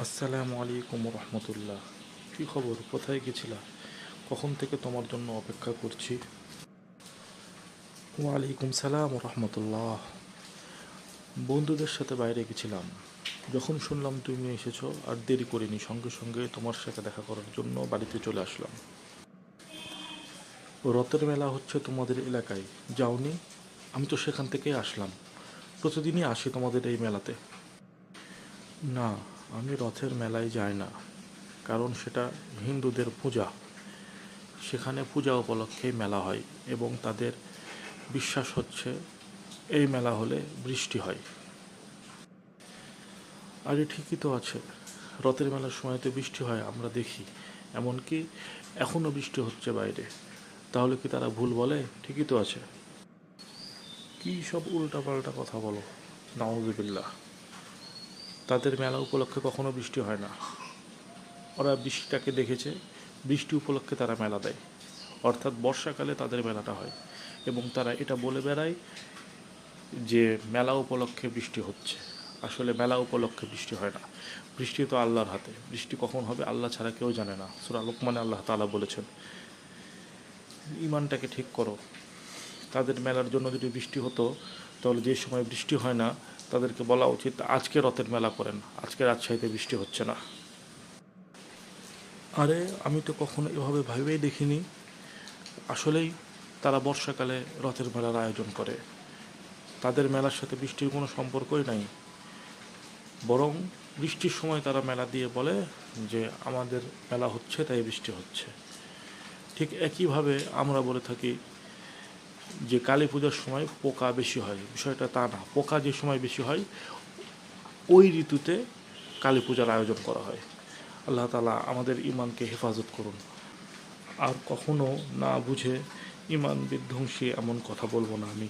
আসসালামু আলাইকুম রহমতুল্লাহ। কী খবর? কোথায় গেছিলা? কখন থেকে তোমার জন্য অপেক্ষা করছি? ওয়ালাইকুম সালাম রহমতুল্লাহ। বন্ধুদের সাথে বাইরে গেছিলাম। যখন শুনলাম তুমি এসেছ আর দেরি করিনি, সঙ্গে সঙ্গে তোমার সাথে দেখা করার জন্য বাড়িতে চলে আসলাম। রথের মেলা হচ্ছে তোমাদের এলাকায়। যাওনি? আমি তো সেখান থেকেই আসলাম। প্রতিদিনই আসি তোমাদের এই মেলাতে। না আমি রথের মেলায় যাই না, কারণ সেটা হিন্দুদের পূজা। সেখানে পূজা উপলক্ষে মেলা হয় এবং তাদের বিশ্বাস হচ্ছে এই মেলা হলে বৃষ্টি হয়। আরে ঠিকই তো আছে, রথের মেলার সময় তো বৃষ্টি হয়, আমরা দেখি। এমনকি এখনও বৃষ্টি হচ্ছে বাইরে। তাহলে কি তারা ভুল বলে? ঠিকই তো আছে। কী সব উল্টাপাল্টা কথা বলো? নাউজুবিল্লাহ। তাদের মেলা উপলক্ষে কখনো বৃষ্টি হয় না। ওরা বৃষ্টিটাকে দেখেছে, বৃষ্টি উপলক্ষে তারা মেলা দেয়। অর্থাৎ বর্ষাকালে তাদের মেলাটা হয় এবং তারা এটা বলে বেড়ায় যে মেলা উপলক্ষে বৃষ্টি হচ্ছে। আসলে মেলা উপলক্ষে বৃষ্টি হয় না। বৃষ্টি তো আল্লাহর হাতে। বৃষ্টি কখন হবে আল্লাহ ছাড়া কেউ জানে না। সুরা লোকমানে আল্লাহ তালা বলেছেন, ইমানটাকে ঠিক করো। তাদের মেলার জন্য যদি বৃষ্টি হতো তাহলে যে সময় বৃষ্টি হয় না, তাদেরকে বলা উচিত আজকে রথের মেলা করেন, আজকে রাজশাহীতে বৃষ্টি হচ্ছে না। আরে, আমি তো কখনো এভাবে ভেবেই দেখিনি। আসলেই তারা বর্ষাকালে রথের মেলার আয়োজন করে। তাদের মেলার সাথে বৃষ্টির কোনো সম্পর্কই নাই। বরং বৃষ্টির সময় তারা মেলা দিয়ে বলে যে, আমাদের মেলা হচ্ছে, তাই বৃষ্টি হচ্ছে। ঠিক একইভাবে আমরা বলে থাকি যে কালী পূজার সময় পোকা বেশি হয়, বিষয়টা তা না। পোকা যে সময় বেশি হয়, ওই ঋতুতে কালী পূজার আয়োজন করা হয়। আল্লাহ তালা আমাদের ইমানকে হেফাজত করুন। আর কখনো না বুঝে ইমান বিধ্বংসী এমন কথা বলব না আমি।